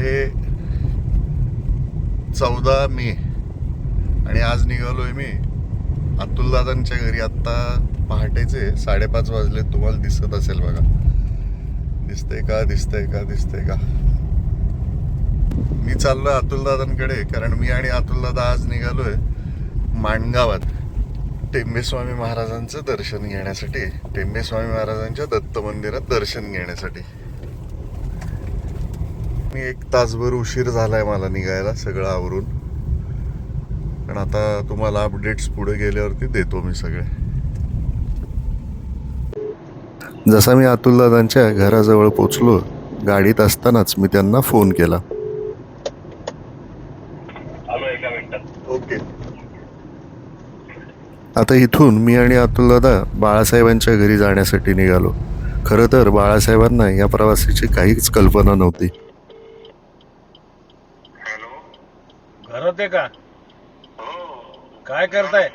आहे चौदा मे आणि आज निघालोय मी अतुलदादांच्या घरी. आत्ता पहाटेचे साडेपाच वाजले. तुम्हाला दिसत असेल बघा. दिसतंय का? दिसतंय का? दिसतंय का? मी चाललोय अतुलदादांकडे कारण मी आणि अतुलदादा आज निघालोय माणगावात. टेंबेस्वामी महाराजांचं दर्शन घेण्यासाठी. टेंबेस्वामी महाराजांच्या दत्त मंदिरात दर्शन घेण्यासाठी. मी एक तासभर उशीर झालाय मला निघायला सगळं आवरून. पण आता तुम्हाला अपडेट्स पुढे गेल्यावरती देतो मी सगळे. जसा मी अतुल दादांच्या घराजवळ पोचलो गाडीत असतानाच मी त्यांना फोन केला. ओके. आता इथून मी आणि अतुल दादा बाळासाहेबांच्या घरी जाण्यासाठी निघालो. खरं तर बाळासाहेबांना या प्रवासाची काहीच कल्पना नव्हती. आहे का? हो काय करताय?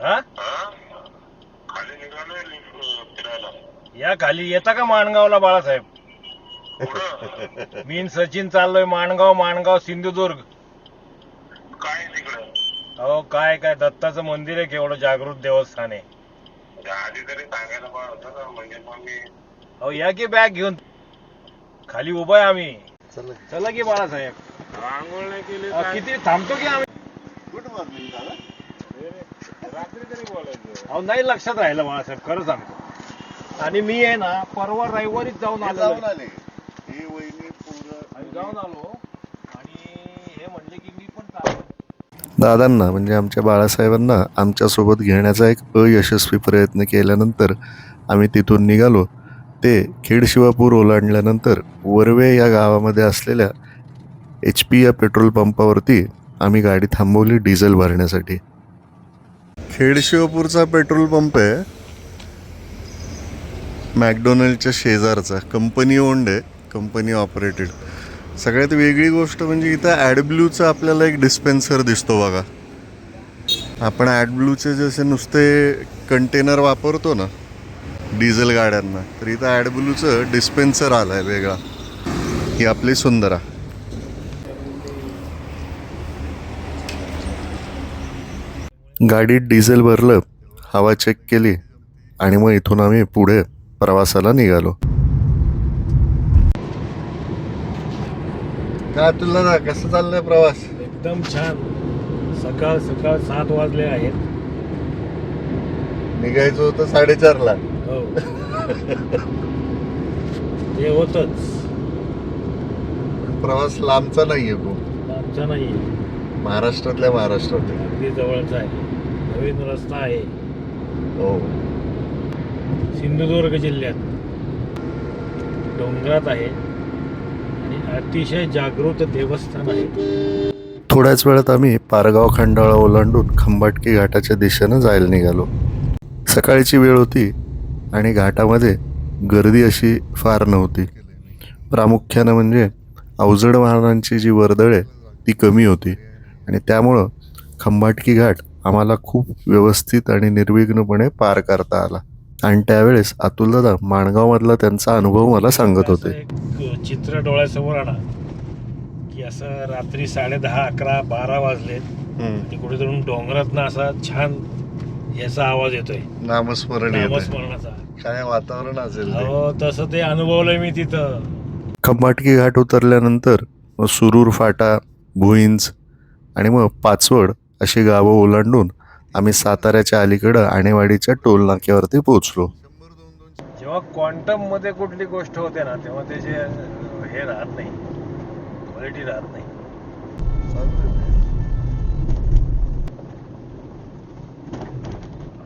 हा? हा खाली निघालोय फिरायला या खाली येता का माणगावला बाळासाहेब? कुठं मी सचिन चाललोय माणगाव माणगाव सिंधुदुर्ग. काय तिकडं अहो काय काय? दत्ताचं मंदिर आहे केवढं जागृत देवस्थान आहे? त्या आधी तरी सांगायला पाहिजे होतं ना म्हणजे मग मी अहो या की बॅग घेऊन? खाली उभा आहे आम्ही. चला. चला की बाळासाहेब. आंघोळ नाही केली किती? थांबतो की आम्ही? गुड मॉर्निंग दादा. रात्री तरी बोलायचं. अहो नाही लक्षात राहिलं बाळासाहेब खरं सांगतो. आणि मी आहे ना परवा रविवारीच जाऊन आलो जाऊन आले. ही वहिनी पूर्ण जाऊन आलो. आणि हे म्हणले की मी पण चाललो दादांना म्हणजे आमच्या बाळासाहेबांना आमच्यासोबत घेण्याचा एक अयशस्वी प्रयत्न केल्यानंतर आम्ही तिथून निघालो. ते खेडशिवापूर ओलांडल्यानंतर वरवे या गावामध्ये असलेल्या एच पी या पेट्रोल पंपावरती आम्ही गाडी थांबवली डिझेल भरण्यासाठी. खेडशिवपूरचा पेट्रोल पंप आहे. मॅकडोनल्डच्या शेजारचा कंपनी ओन्ड आहे कंपनी ऑपरेटेड. सगळ्यात वेगळी गोष्ट म्हणजे इथं ॲडब्ल्यूचा आपल्याला एक डिस्पेन्सर दिसतो बघा. आपण ॲडब्ल्यूचे जसे नुसते कंटेनर वापरतो ना डिझेल गाड्यांना तर इथं ॲडब्ल्यूचं डिस्पेन्सर आलं आहे वेगळा. ही आपली सुंदरा. गाडीत डिझेल भरलं हवा चेक केली आणि मग इथून आम्ही पुढे प्रवासाला निघालो. का तुला कसं चाललंय प्रवास? एकदम छान. सकाळ सकाळ सात वाजले आहेत. निघायचं होतं साडेचारला. हो. ते होतच. प्रवास लांबचा नाहीये खूप. आमचा नाही महाराष्ट्रातल्या महाराष्ट्रात. अगदी जवळचा आहे. नवीन रस्ता आहे हो. सिंधुदुर्ग जिल्ह्यात. डोंगरात आहे. आणि अतिशय जागृत देवस्थान आहे. थोड्याच वेळात आम्ही पारगाव खंडाळा ओलांडून खंबाटकी घाटाच्या दिशेनं जायला निघालो. सकाळची वेळ होती आणि घाटामध्ये गर्दी अशी फार नव्हती. प्रामुख्यानं म्हणजे अवजड वाहनांची जी वर्दळ आहे ती कमी होती. आणि त्यामुळं खंबाटकी घाट आम्हाला खूप व्यवस्थित आणि निर्विघ्नपणे पार करता आला. आणि त्यावेळेस अतुलदादा माणगावमधला त्यांचा अनुभव मला सांगत होते. एक चित्र डोळ्यासमोर आणा. की असं रात्री साडे दहा अकरा बारा वाजले. ते कुठेतरी डोंगरात ना असा छान याचा आवाज येतोय. नामस्मरण येत नामस्मरणाचा. काय वातावरण असेल. हो तसं ते अनुभवलंय मी तिथं. खंबाटकी घाट उतरल्यानंतर मग सुरूर फाटा भुईंज आणि मग पाचवड अशी गावं ओलांडून आम्ही साताऱ्याच्या अलीकडं आणेवाडीच्या टोल नाक्यावरती पोहोचलो. जेव्हा क्वांटममध्ये कुठली गोष्ट होते ना तेव्हा त्याचे हे राहत नाही. क्वालिटी राहत नाही.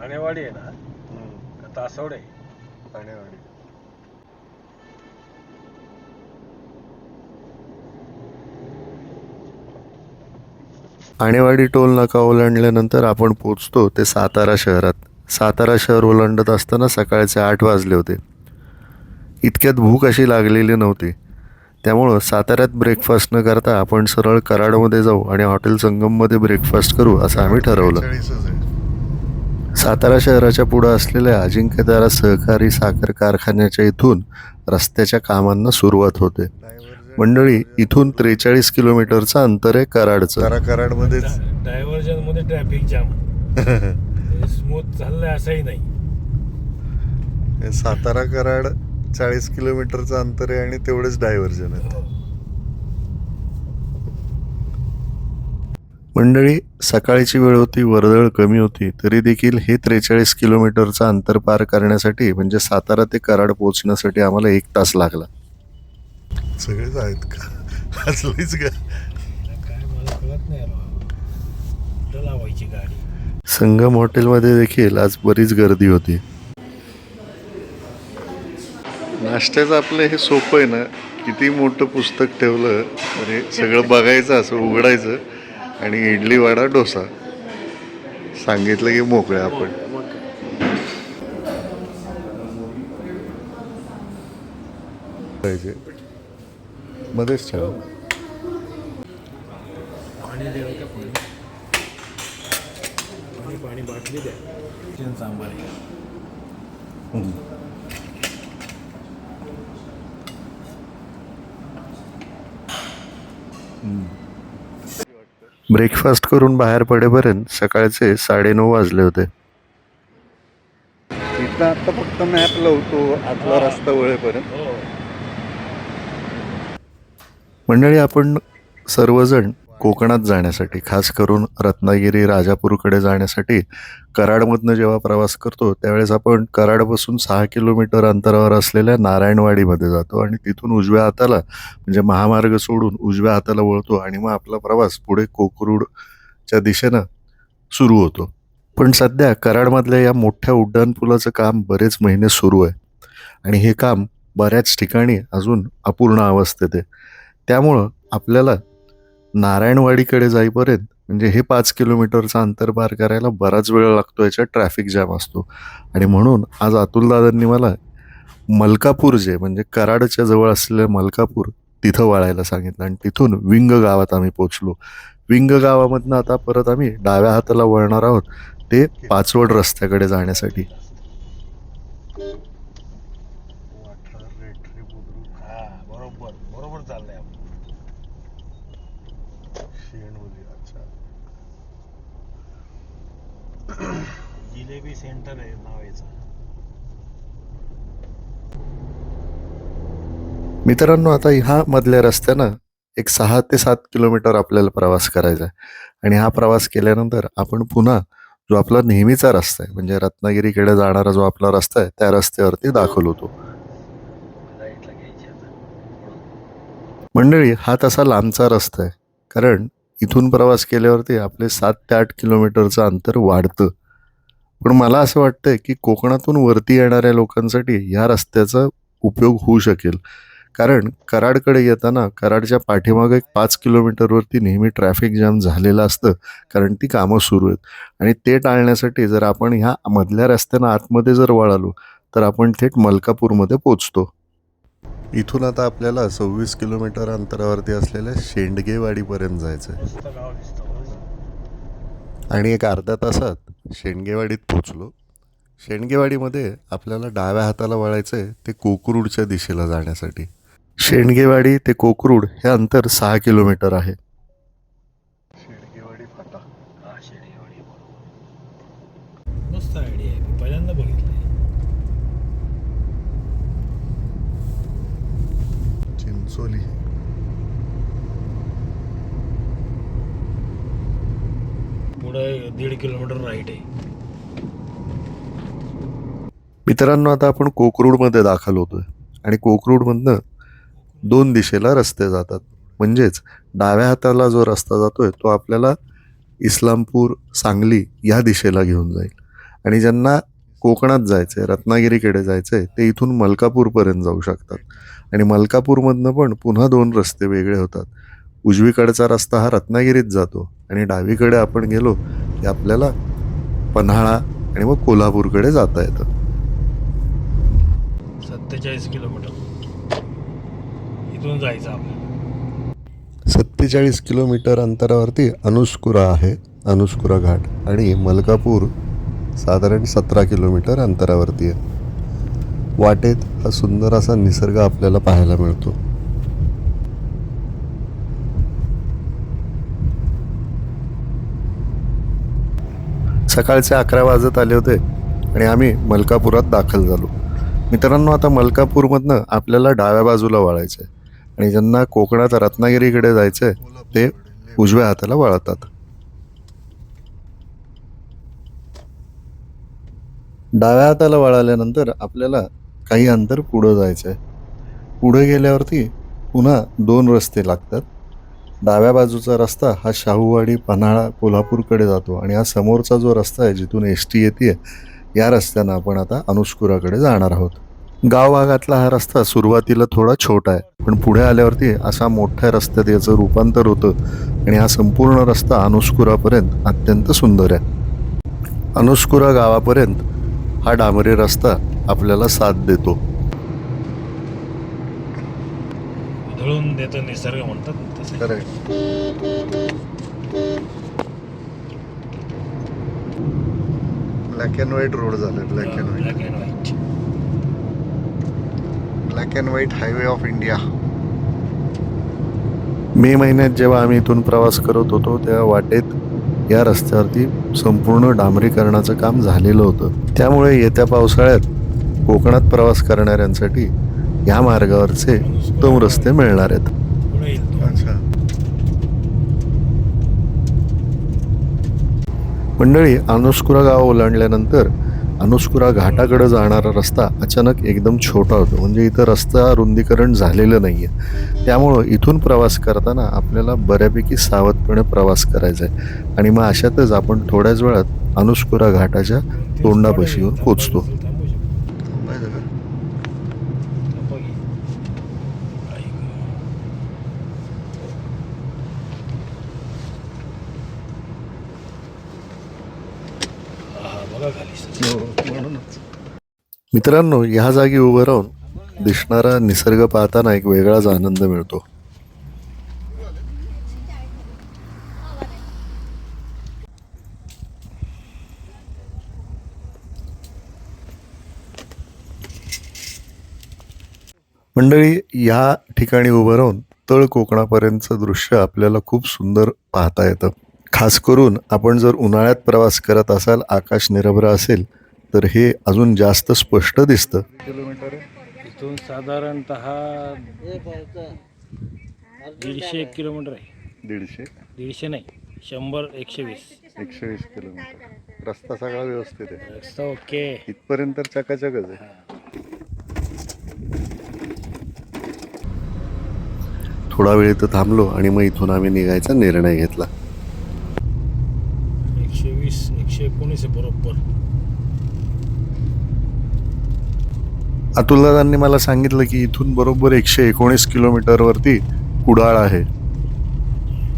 आणेवाडी आहे ना? तासवडे? आणेवाडी. आणेवाडी टोल नाका ओलांडल्यानंतर आपण पोचतो ते सातारा शहरात. सातारा शहर ओलांडत असताना सकाळचे आठ वाजले होते. इतक्यात भूक अशी लागलेली नव्हती. त्यामुळं साताऱ्यात ब्रेकफास्ट न करता आपण सरळ कराडमध्ये जाऊ आणि हॉटेल संगममध्ये ब्रेकफास्ट करू असं आम्ही ठरवलं. सातारा शहराच्या पुढं असलेल्या अजिंक्यतारा सहकारी साखर कारखान्याच्या इथून रस्त्याच्या कामांना सुरुवात होते. मंडळी इथून त्रेचाळीस किलोमीटरचं अंतर आहे कराडचं. कराडमध्येच. डायव्हर्जनमध्ये ट्रॅफिक जाम. स्मूथ चाललंय असंही नाही. सातारा कराड चाळीस किलोमीटरचं अंतर आहे आणि तेवढेच डायव्हर्जन आहे. मंडळी सकाळची वेळ होती वर्दळ कमी होती तरी देखील हे त्रेचाळीस किलोमीटरचं अंतर पार करण्यासाठी म्हणजे सातारा ते कराड पोहोचण्यासाठी आम्हाला एक तास लागला. सगळेच आहेत का? हसलीच का? काय मला कळत नाही राव. कुठं लावायची गाडी संगम हॉटेलमध्ये देखील आज बरीच गर्दी होती. नाश्त्याचं आपलं हे सोपं आहे ना किती मोठं पुस्तक ठेवलं म्हणजे सगळं बघायचं असं उघडायचं आणि इडली वडा डोसा. सांगितलं की मोकळे आपण. पाहिजे मध्येच ठेवा. पाणी द्या का पाणी पाणी पाणी बाटली द्या. सांबार. ब्रेकफास्ट करून बाहेर पडेपर्यंत सकाळचे साडेनऊ वाजले होते. इथं आता फक्त मॅप लावतो आतला रस्ता वळेपर्यंत. हो. मंडळी आपण सर्वजण कोकणात जाण्यासाठी खास करून रत्नागिरी राजापूरकडे जाण्यासाठी कराडमधनं जेव्हा प्रवास करतो त्यावेळेस आपण कराडपासून सहा किलोमीटर अंतरावर असलेल्या नारायणवाडीमध्ये जातो आणि तिथून उजव्या हाताला म्हणजे महामार्ग सोडून उजव्या हाताला वळतो आणि मग आपला प्रवास पुढे कोकरूडच्या दिशेनं सुरू होतो. पण सध्या कराडमधल्या या मोठ्या उड्डाणपुलाचं काम बरेच महिने सुरू आहे. आणि हे काम बऱ्याच ठिकाणी अजून अपूर्ण अवस्थेत आहे. त्यामुळं आपल्याला नारायणवाडीकडे जाईपर्यंत म्हणजे हे पाच किलोमीटरचं अंतर पार करायला बराच वेळ लागतो याच्यात ट्रॅफिक जॅम असतो. आणि म्हणून आज अतुलदादांनी मला मलकापूर जे म्हणजे कराडच्या जवळ असलेलं मलकापूर तिथं वळायला सांगितलं. आणि तिथून विंग गावात आम्ही पोचलो. विंग गावामधनं आता परत आम्ही डाव्या हाताला वळणार आहोत ते पाचवड रस्त्याकडे जाण्यासाठी. हा बरोबर बरोबर चाललंय आपण जिलेबी सेंटर आहे नाव याचं मित्रांनो आता ह्या मधल्या रस्त्यानं एक सहा ते सात किलोमीटर आपल्याला प्रवास करायचा आहे. आणि हा प्रवास केल्यानंतर आपण पुन्हा जो आपला नेहमीचा रस्ता आहे म्हणजे रत्नागिरीकडे जाणारा जो आपला रस्ता आहे त्या रस्त्यावरती दाखल होतो. मंडळी हा तसा लांबचा रस्ता आहे. कारण इथून प्रवास केल्यावरती आपले सात ते आठ किलोमीटरचं अंतर वाढतं. पण मला असं वाटतंय की कोकणातून वरती येणाऱ्या लोकांसाठी ह्या रस्त्याचा उपयोग होऊ शकेल. कारण कराडकडे येताना कराडच्या पाठीमागे एक पाच किलोमीटरवरती नेहमी ट्रॅफिक जाम झालेलं असतं. कारण ती कामं सुरू आहेत. आणि ते टाळण्यासाठी जर आपण ह्या मधल्या रस्त्यानं आतमध्ये जर वळालो तर आपण थेट मलकापूरमध्ये पोचतो. इथून आता आपल्याला सव्वीस किलोमीटर अंतरावरती असलेल्या शेंडगेवाडीपर्यंत जायचं आहे आणि एक अर्ध्या तासात शेंडगेवाडीत पोचलो शेंडगेवाडीमध्ये आपल्याला डाव्या हाताला वळायचं आहे ते कोकरूडच्या दिशेला जाण्यासाठी. शेंडगेवाडी ते कोकरूड हे अंतर सहा किलोमीटर आहे शेंडगेवाडी फाटा हा शेडेवाडी बरोबर मस्त आयडिया आहे मी पहिल्यांदा बघितलंय चिंचोली पुढे दीड किलोमीटर राईट आहे. मित्रांनो आता आपण कोकरूडमध्ये दाखल होतोय. आणि कोकरूडमधनं दोन दिशेला रस्ते जातात. म्हणजेच डाव्या हाताला जो रस्ता जातोय तो आपल्याला इस्लामपूर सांगली या दिशेला घेऊन जाईल. आणि ज्यांना कोकणात जायचं आहे रत्नागिरीकडे जायचं आहे ते इथून मलकापूरपर्यंत जाऊ शकतात. आणि मलकापूरमधनं पण पुन्हा दोन रस्ते वेगळे होतात. उजवीकडचा रस्ता हा रत्नागिरीत जातो आणि डावीकडे आपण गेलो की आपल्याला पन्हाळा आणि मग कोल्हापूरकडे जाता येतं. सत्तेचाळीस किलोमीटर. इथून जायचं आपल्याला. सत्तेचाळीस किलोमीटर अंतरावरती अनुस्कुरा आहे अनुस्कुरा घाट आणि मलकापूर साधारण सतरा किलोमीटर अंतरावरती आहे. वाटेत हा सुंदर असा निसर्ग आपल्याला पाहायला मिळतो. सकाळचे अकरा वाजत आले होते आणि आम्ही मलकापुरात दाखल झालो. मित्रांनो आता मलकापूरमधनं आपल्याला डाव्या बाजूला वळायचं आहे आणि ज्यांना कोकणात रत्नागिरीकडे जायचं आहे ते उजव्या हाताला वळतात. डाव्या हाताला वळाल्यानंतर आपल्याला काही अंतर पुढं जायचं आहे पुढे गेल्यावरती पुन्हा दोन रस्ते लागतात. डाव्या बाजूचा रस्ता हा शाहूवाडी पन्हाळा कोल्हापूरकडे जातो आणि हा समोरचा जो रस्ता आहे जिथून एस टी येते या रस्त्यानं आपण आता अनुष्कुराकडे जाणार आहोत. गाव भागातला हा रस्ता सुरुवातीला थोडा छोटा आहे पण पुढे आल्यावरती असा मोठ्या रस्त्यात याचं रूपांतर होतं आणि हा संपूर्ण रस्ता अनुष्कुरापर्यंत अत्यंत सुंदर आहे. अनुष्कुरा गावापर्यंत हा डांबरी रस्ता आपल्याला साथ देतो. उधळून देतो निसर्ग म्हणतात ब्लॅक अँड व्हाईट रोड झाले black and white black and white black and white highway of India May महिन्यात जेव्हा आम्ही इथून प्रवास करत होतो तेव्हा वाटेत या रस्त्यावरती संपूर्ण डांबरीकरणाचं काम झालेलं होतं. त्यामुळे येत्या पावसाळ्यात कोकणात प्रवास करणाऱ्यांसाठी या मार्गावरचे उत्तम रस्ते मिळणार आहेत. अच्छा. मंडळी अनुस्कुरा गाव ओलांडल्यानंतर अनुस्कुरा घाटाकडे जाणारा रस्ता अचानक एकदम छोटा होतो. म्हणजे इथं रस्ता रुंदीकरण झालेलं नाही आहे त्यामुळं इथून प्रवास करताना आपल्याला बऱ्यापैकी सावधपणे प्रवास करायचा आहे. आणि मग अशातच आपण थोड्याच वेळात अनुस्कुरा घाटाच्या तोंडापाशी येऊन पोचतो थांबू शकतो. थांबा की. आई गं. आहा, बघा खाली सर. मित्रांनो ह्या जागी उभं राहून दिसणारा निसर्ग पाहताना एक वेगळाच आनंद मिळतो. मंडळी या ठिकाणी उभं राहून तळ कोकणापर्यंतचं दृश्य आपल्याला खूप सुंदर पाहता येतं. खास करून आपण जर उन्हाळ्यात प्रवास करत असाल आकाश निरभ्र असेल तर हे अजून जास्त स्पष्ट दिसतं. इथून साधारणत दीडशे एक किलोमीटर आहे. दीडशे? दीडशे नाही शंभर एकशे वीस. एकशे वीस किलोमीटर. रस्ता सगळा व्यवस्थित आहे. रस्ता ओके. इथपर्यंत तर चकाचकच आहे. थोडा वेळ इथं थांबलो आणि मग इथून आम्ही निघायचा निर्णय घेतला एकशे वीस एकशे बरोबर. अतुलदादांनी मला सांगितलं की इथून बरोबर एकशे एकोणीस किलोमीटरवरती कुडाळ आहे.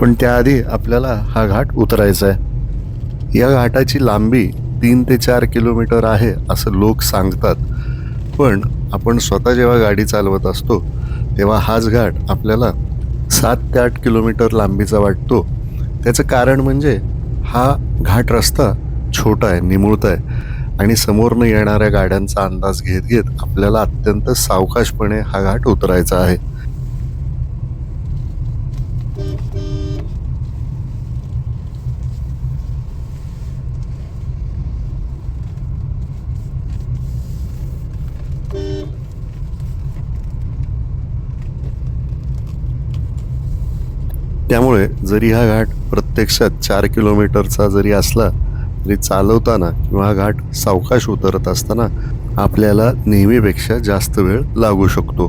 पण त्याआधी आपल्याला हा घाट उतरायचा आहे. या घाटाची लांबी तीन ते चार किलोमीटर आहे असं लोक सांगतात. पण आपण स्वतः जेव्हा गाडी चालवत असतो तेव्हा हाच घाट आपल्याला सात ते आठ किलोमीटर लांबीचा वाटतो. त्याचं कारण म्हणजे हा घाट रस्ता छोटा आहे निमुळता आहे. आणि समोरनं येणाऱ्या गाड्यांचा अंदाज घेत घेत आपल्याला अत्यंत सावकाशपणे हा घाट उतरायचा आहे. त्यामुळे जरी हा घाट प्रत्यक्षात चार किलोमीटरचा जरी असला तरी चालवताना किंवा हा घाट सावकाश उतरत असताना आपल्याला नेहमीपेक्षा जास्त वेळ लागू शकतो.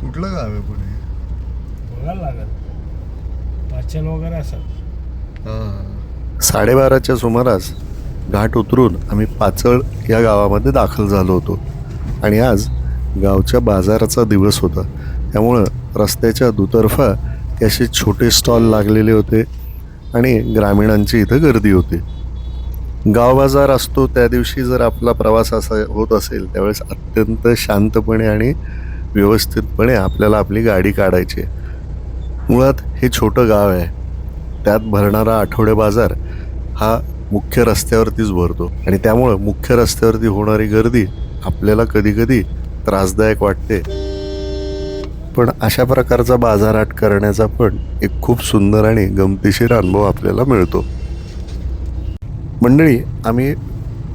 कुठलं गाव आहे पुणे? बघायला लागल. वगैरे असेल साडेबाराच्या सुमारास घाट उतरून आम्ही पाचळ या गावामध्ये दाखल झालो होतो. आणि आज गावच्या बाजाराचा दिवस होता. त्यामुळं रस्त्याच्या दुतर्फा हे असे छोटे स्टॉल लागलेले होते आणि ग्रामीणांची इथं गर्दी होती. गाव बाजार असतो त्या दिवशी जर आपला प्रवास असा होत असेल त्यावेळेस अत्यंत शांतपणे आणि व्यवस्थितपणे आपल्याला आपली गाडी काढायची आहे. मुळात हे छोटं गाव आहे. त्यात भरणारा आठवडे बाजार हा मुख्य रस्त्यावरतीच भरतो आणि त्यामुळं मुख्य रस्त्यावरती होणारी गर्दी आपल्याला कधीकधी त्रासदायक वाटते. पण अशा प्रकारचा बाजारहाट करण्याचा पण एक खूप सुंदर आणि गमतीशीर अनुभव आपल्याला मिळतो. मंडळी आम्ही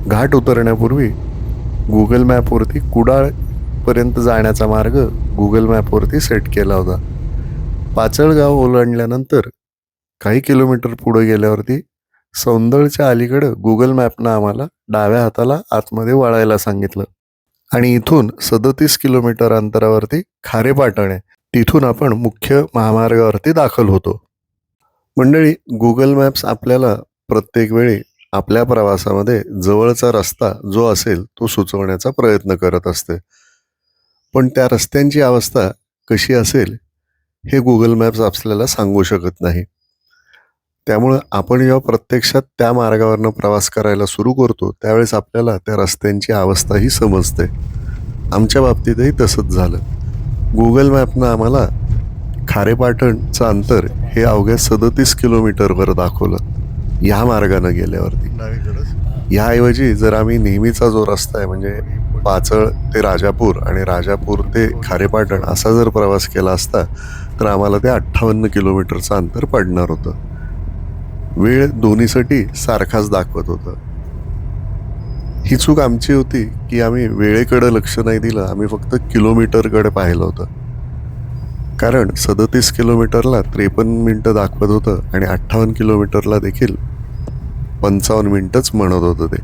घाट उतरण्यापूर्वी गुगल मॅपवरती कुडाळपर्यंत जाण्याचा मार्ग गुगल मॅपवरती सेट केला होता. पाचळगाव ओलांडल्यानंतर काही किलोमीटर पुढे गेल्यावरती सौंदळच्या अलीकडं गुगल मॅपनं आम्हाला डाव्या हाताला आतमध्ये वळायला सांगितलं. आणि इथून सदतीस किलोमीटर अंतरावरती खारेपाटण आहे तिथून आपण मुख्य महामार्गावरती दाखल होतो. मंडळी गुगल मॅप्स आपल्याला प्रत्येक वेळी आपल्या प्रवासामध्ये जवळचा रस्ता जो असेल तो सुचवण्याचा प्रयत्न करत असते. पण त्या रस्त्यांची अवस्था कशी असेल हे गुगल मॅप्स आपल्याला सांगू शकत नाही. त्यामुळं आपण जेव्हा प्रत्यक्षात त्या मार्गावरनं प्रवास करायला सुरू करतो त्यावेळेस आपल्याला त्या रस्त्यांची अवस्थाही समजते. आमच्या बाबतीतही तसंच झालं. गुगल मॅपनं आम्हाला खारेपाटणचं अंतर हे अवघ्या सदतीस किलोमीटरवर दाखवलं ह्या मार्गानं गेल्यावरती. ह्याऐवजी जर आम्ही नेहमीचा जो रस्ता आहे म्हणजे पाचळ ते राजापूर आणि राजापूर ते खारेपाटण असा जर प्रवास केला असता तर आम्हाला ते अठ्ठावन्न किलोमीटरचं अंतर पडणार होतं. वेळ दोन्हीसाठी सारखाच दाखवत होतं. ही चूक आमची होती की आम्ही वेळेकडे लक्ष नाही दिलं आम्ही फक्त किलोमीटरकडे पाहिलं होतं. कारण सदतीस किलोमीटरला त्रेपन्न मिनटं दाखवत होतं आणि अठ्ठावन्न किलोमीटरला देखील पंचावन्न मिनटंच म्हणत होतं ते.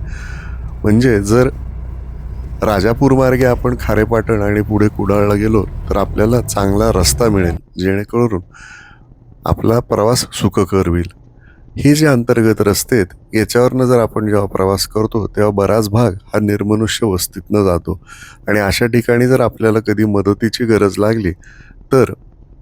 म्हणजे जर राजापूर मार्गे आपण खारेपाटण आणि पुढे कुडाळला गेलो तर आपल्याला चांगला रस्ता मिळेल जेणेकरून आपला प्रवास सुखकर होईल. हे जे अंतर्गत रस्ते आहेत याच्यावरनं जर आपण जेव्हा प्रवास करतो तेव्हा बराच भाग हा निर्मनुष्य वस्तीतनं जातो. आणि अशा ठिकाणी जर आपल्याला कधी मदतीची गरज लागली तर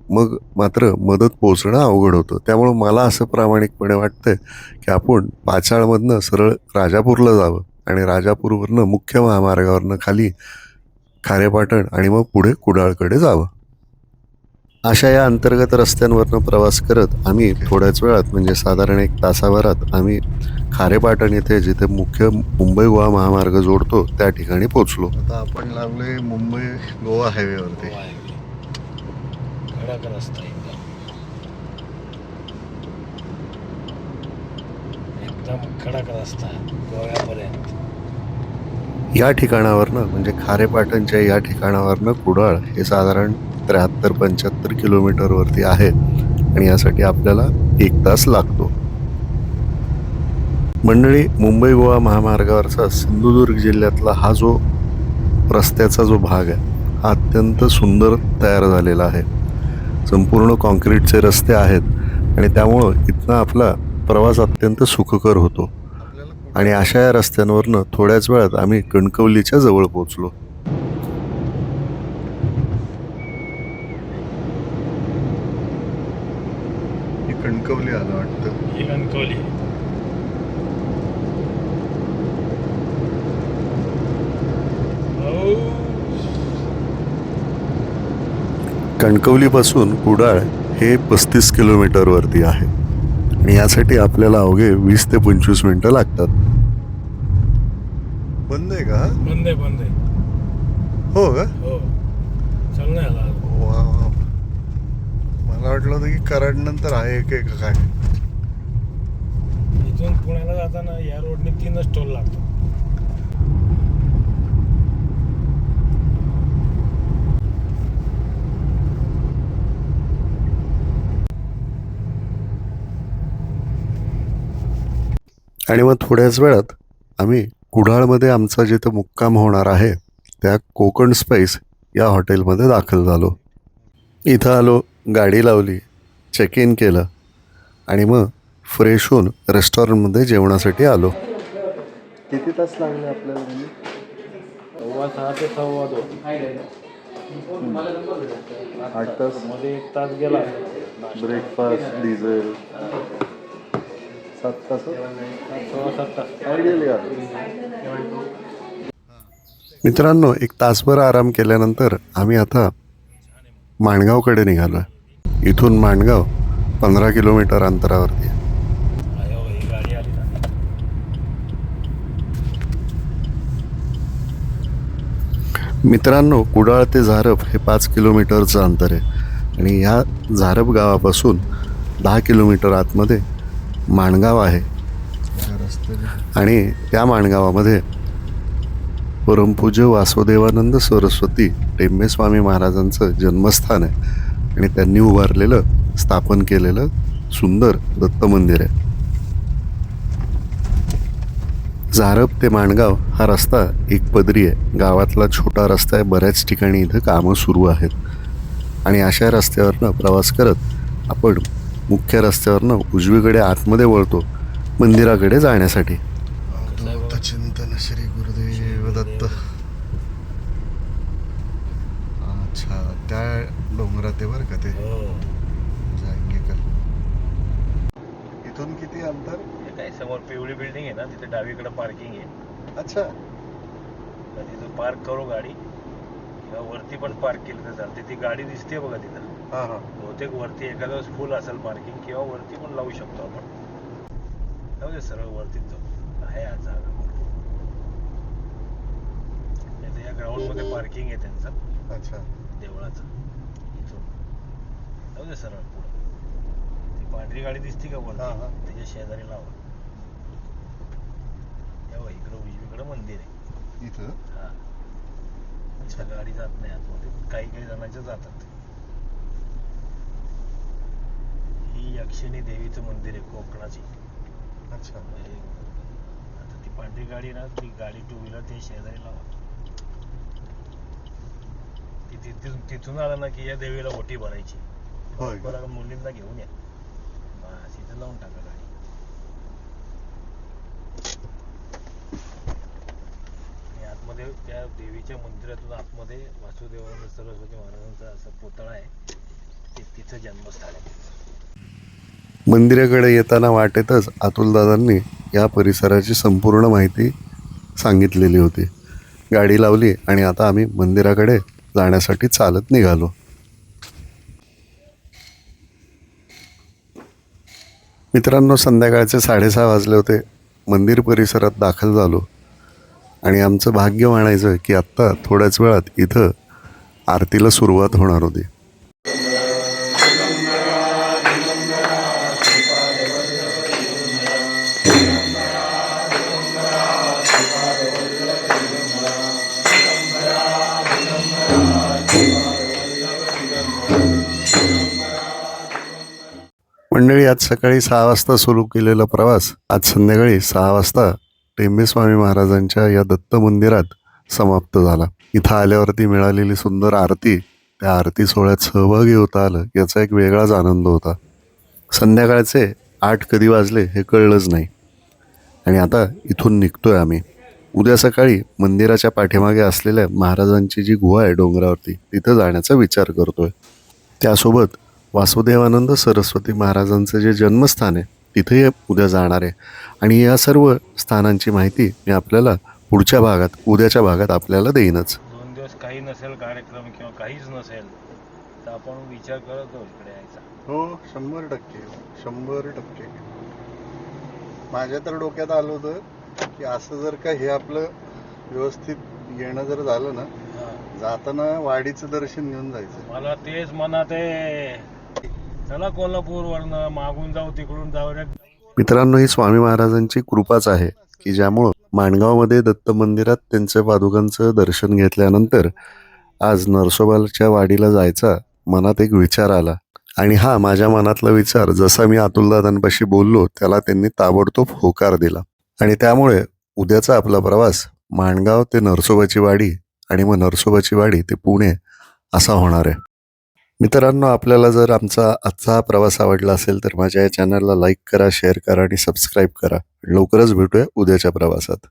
मग मात्र मदत पोचणं अवघड होतं. त्यामुळं मला असं प्रामाणिकपणे वाटतं की आपण पाचाळमधनं सरळ राजापूरला जावं आणि राजापूरवरनं मुख्य महामार्गावरनं खाली खारेपाटण आणि मग पुढे कुडाळकडे जावं. अशा या अंतर्गत रस्त्यांवरनं प्रवास करत आम्ही थोड्याच वेळात म्हणजे साधारण एक तासाभरात आम्ही खारेपाटण येथे जिथे मुख्य मुंबई गोवा महामार्ग जोडतो त्या ठिकाणी पोचलो आता आपण लागलोय मुंबई गोवा हायवेवरती. कडक रस्ता गोव्यापर्यंत. या ठिकाणावरनं म्हणजे खारेपाटणच्या या ठिकाणावरनं कुडाळ हे साधारण त्र्याहत्तर पंच्याहत्तर किलोमीटरवरती आहे आणि यासाठी आपल्याला एक तास लागतो. मंडळी मुंबई गोवा महामार्गावरचा सिंधुदुर्ग जिल्ह्यातला हा जो रस्त्याचा जो भाग आहे हा अत्यंत सुंदर तयार झालेला आहे. संपूर्ण कॉन्क्रीटचे रस्ते आहेत आणि त्यामुळं इथनं आपला प्रवास अत्यंत सुखकर होतो. आणि अशा या रस्त्यांवरनं थोड्याच वेळात आम्ही कणकवलीच्या जवळ पोचलो कणकवली आलं वाटतं. ही कणकवली. कणकवलीपासून कुडाळ हे पस्तीस किलोमीटरवरती आहे. आणि यासाठी आपल्याला अवघे वीस ते पंचवीस मिनिटं लागतात. बंद आहे का बंद आहे बंद आहे. हो का हो चल नाही आला वा वा. मला वाटलं होतं की कराड नंतर आहे की का काय. इथून पुण्याला जाताना या रोडने तीनच टोल लागतो आणि मग थोड्याच वेळात आम्ही कुडाळमध्ये आमचा जिथं मुक्काम होणार आहे त्या कोकण स्पाईस या हॉटेलमध्ये दाखल झालो. इथं आलो. गाडी लावली चेक इन केलं आणि मग फ्रेश होऊन रेस्टॉरंटमध्ये जेवणासाठी आलो. किती तास लागले आपल्याला सव्वा सहा ते सव्वा दोन. आठ तास. मध्ये एक तास गेला. ब्रेकफास्ट डिझेल सात तास? सव्वा सात तास. मित्रांनो एक तासभर आराम केल्यानंतर आम्ही आता माणगावकडे निघालो इथून मांडगाव पंधरा किलोमीटर अंतरावरती मित्रांनो कुडाळ ते झारप हे पाच किलोमीटरचं अंतर आहे. आणि ह्या झारप गावापासून दहा किलोमीटर आतमध्ये माणगाव आहे. आणि त्या माणगावामध्ये परमपूज्य वासुदेवानंद सरस्वती टेंबेस्वामी महाराजांचं जन्मस्थान आहे. आणि त्यांनी उभारलेलं स्थापन केलेलं सुंदर दत्त मंदिर आहे. झारप ते माणगाव हा रस्ता एक पदरी आहे. गावातला छोटा रस्ता आहे. बऱ्याच ठिकाणी इथं कामं सुरू आहेत. आणि अशा रस्त्यावरनं प्रवास करत आपण मुख्य रस्त्यावरनं उजवीकडे आतमध्ये वळतो मंदिराकडे जाण्यासाठी चिंतन श्री गुरुदेव दत्त अच्छा त्या डोंगरात आहे बरं का ते हो जाएंगे कल इथून किती अंतर हे काय समोर पिवळी बिल्डिंग आहे ना तिथे डावीकडे पार्किंग आहे अच्छा तर तिथं पार्क करू गाडी किंवा वरती पण पार्क केली तर चालते ती गाडी दिसते बघा तिथं. हां हां. बहुतेक वरती वेळेस फुल असेल पार्किंग किंवा वरती पण लावू शकतो आपण. जाऊ दे सरळ वरतीच जाऊ. आहे आज जागा. या ग्राउंडमध्ये पार्किंग आहे त्यांचं. अच्छा. देवळाचं. इथून. जाऊ दे सरळ पुढं. ती पांढरी गाडी दिसते का वरती? हा. त्याच्या शेजारी लावा. तेव्हा इकडं उजवीकडं मंदिर आहे. इथं? हा. अच्छा गाडी जात नाही आतमध्ये काही काही जणांच्या जातात ही यक्षिणी देवीचं मंदिर आहे कोकणाची. अच्छा. म्हणजे आता ती पांढरी गाडी ना ती गाडी टू व्हीलर ते शेजारी लावा. ती तिथून तिथून आलं ना की या देवीला ओटी भरायची. होय का? बरं मुलींना घेऊन या. इथं लावून टाका गाडी आणि आतमध्ये त्या देवीच्या मंदिरातून आतमध्ये वासुदेवानंद सरस्वती महाराजांचा असा पुतळा आहे. ते तिथं जन्मस्थान आहे. मंदिराकडे येताना वाटेतच अतुलदादांनी या परिसराची संपूर्ण माहिती सांगितलेली होती. गाडी लावली आणि आता आम्ही मंदिराकडे जाण्यासाठी चालत निघालो. मित्रांनो संध्याकाळचे साडेसहा वाजले होते. मंदिर परिसरात दाखल झालो. आणि आमचं भाग्य म्हणायचं की आत्ता थोड्याच वेळात इथं आरतीला सुरुवात होणार होती. मंडळी आज सकाळी सहा वाजता सुरू केलेला प्रवास आज संध्याकाळी सहा वाजता टेंबेस्वामी महाराजांच्या या दत्त मंदिरात समाप्त झाला. इथं आल्यावरती मिळालेली सुंदर आरती त्या आरती सोहळ्यात सहभागी होता आलं याचा एक वेगळाच आनंद होता. संध्याकाळचे आठ कधी वाजले हे कळलंच नाही. आणि आता इथून निघतोय आम्ही. उद्या सकाळी मंदिराच्या पाठीमागे असलेल्या महाराजांची जी गुहा आहे डोंगरावरती तिथं जाण्याचा विचार करतोय. त्यासोबत वासुदेवानंद सरस्वती महाराजांचं जे जन्मस्थान आहे तिथे उद्या जाणार आहे. आणि या सर्व स्थानांची माहिती मी आपल्याला पुढच्या भागात उद्याच्या भागात आपल्याला देईनच. दोन दिवस काही नसेल कार्यक्रम किंवा काहीच नसेल तर आपण विचार करत इकडे यायचा. हो शंभर टक्के शंभर टक्के. माझ्या तर डोक्यात आलं होतं की असं जर का हे आपलं व्यवस्थित येणं जर झालं ना. जाताना वाडीचं दर्शन घेऊन जायचं. मला तेच मनात आहे. चला कोल्हापूर वरनं मागून जाऊ तिकडून जाऊ मित्रांनो ही स्वामी महाराजांची कृपाच आहे की ज्यामुळं माणगावमध्ये दत्त मंदिरात त्यांच्या पादुकांचं दर्शन घेतल्यानंतर आज नरसोबाच्या वाडीला जायचा मनात एक विचार आला. आणि हा माझ्या मनातला विचार जसा मी अतुलदादांपाशी बोललो त्याला त्यांनी ताबडतोब होकार दिला. आणि त्यामुळे उद्याचा आपला प्रवास माणगाव ते नरसोबाची वाडी आणि मग नरसोबाची वाडी ते पुणे असा होणार आहे. मित्रांनो आपल्याला जर आमचा आजचा हा प्रवास आवडला असेल तर माझ्या या चॅनलला लाईक करा शेअर करा आणि सबस्क्राईब करा. लवकरच भेटूया उद्याच्या प्रवासात.